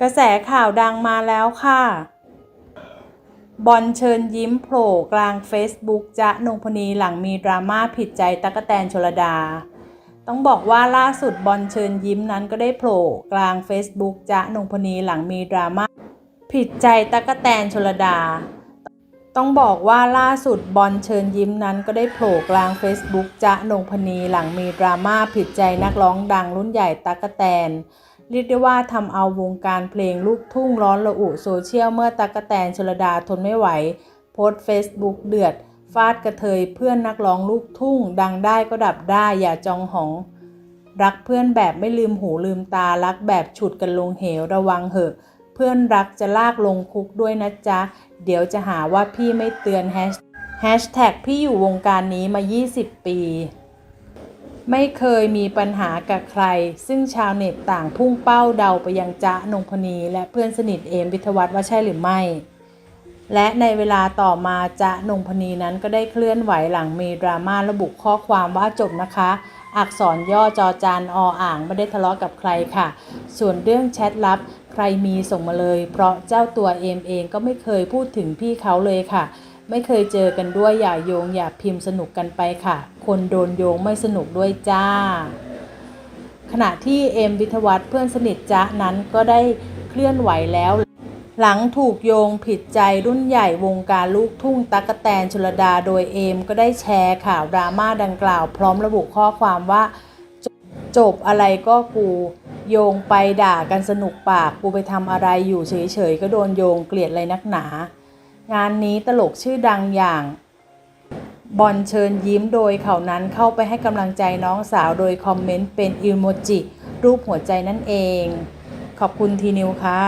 กระแสข่าวดังมาแล้วค่ะ บอลเชิญยิ้มโผล่กลาง Facebook จะนงพนีหลังมีดราม่าผิดใจตั๊กแตนชลดา ต้องบอกว่าล่าสุดบอลเชิญยิ้มนั้นก็ได้โผล่กลาง Facebook จะนงพนีหลังมีดราม่าผิดใจตั๊กแตนชลดา ต้องบอกว่าล่าสุดบอลเชิญยิ้มนั้นก็ได้โผล่กลาง Facebook จะนงพนีหลังมีดราม่าผิดใจนักร้องดังรุ่นใหญ่ตั๊กแตน เรียกได้ว่าทำเอาวงการเพลงลูกทุ่งร้อนระอุโซเชียลเมื่อตั๊กแตนชลดาทนไม่ไหว โพสเฟซบุ๊กเดือด ฟาดกระเทยเพื่อนนักร้องลูกทุ่ง ดังได้ก็ดับได้อย่าจองหอง รักเพื่อนแบบไม่ลืมหูลืมตารักแบบฉุดกันลงเหวระวังเหอะเพื่อนรักจะลากลงคุกด้วยนะจ๊ะ เดี๋ยวจะหาว่าพี่ไม่เตือนแฮชแท็กพี่อยู่วงการนี้มา 20 ปี ไม่เคยมีปัญหากับใคร ซึ่งชาวเน็ตต่างพุ่งเป้าเดาไปยังจ๊ะนงพนีและเพื่อนสนิทเอมวิทวัฒน์ว่าใช่หรือไม่ และในเวลาต่อมาจ๊ะนงพนีนั้นก็ได้เคลื่อนไหวหลังมีดราม่าระบุข้อความว่าจบนะคะ อักษรย่อจอจานออ่างไม่ได้ทะเลาะกับใครค่ะ ส่วนเรื่องแชทลับใครมีส่งมาเลย เพราะเจ้าตัวเอมเองก็ไม่เคยพูดถึงพี่เขาเลยค่ะ ไม่เคยเจอกันด้วยอย่าโยงอย่าพิมพ์สนุกกันไปค่ะ คนโดนโยงไม่สนุกด้วยจ้า ขณะที่เอ็มวิทวัฒน์เพื่อนสนิทจ๊ะนั้นก็ได้เคลื่อนไหวแล้ว หลังถูกโยงผิดใจรุ่นใหญ่วงการลูกทุ่งตั๊กแตนชลดาโดยเอมก็ได้แชร์ข่าวดราม่าดังกล่าว พร้อมระบุข้อความว่าจบจบอะไรก็กูโยงไปด่ากันสนุกปาก กูไปทำอะไรอยู่เฉยๆ ก็โดนโยงเกลียดอะไรนักหนา งานนี้ตลกชื่อดังอย่าง บอลเชิญยิ้มโดยเขานั้นเข้าไปให้กำลังใจน้องสาวโดยคอมเมนต์เป็นอิโมจิรูปหัวใจนั่นเอง ขอบคุณทีนิวค่ะ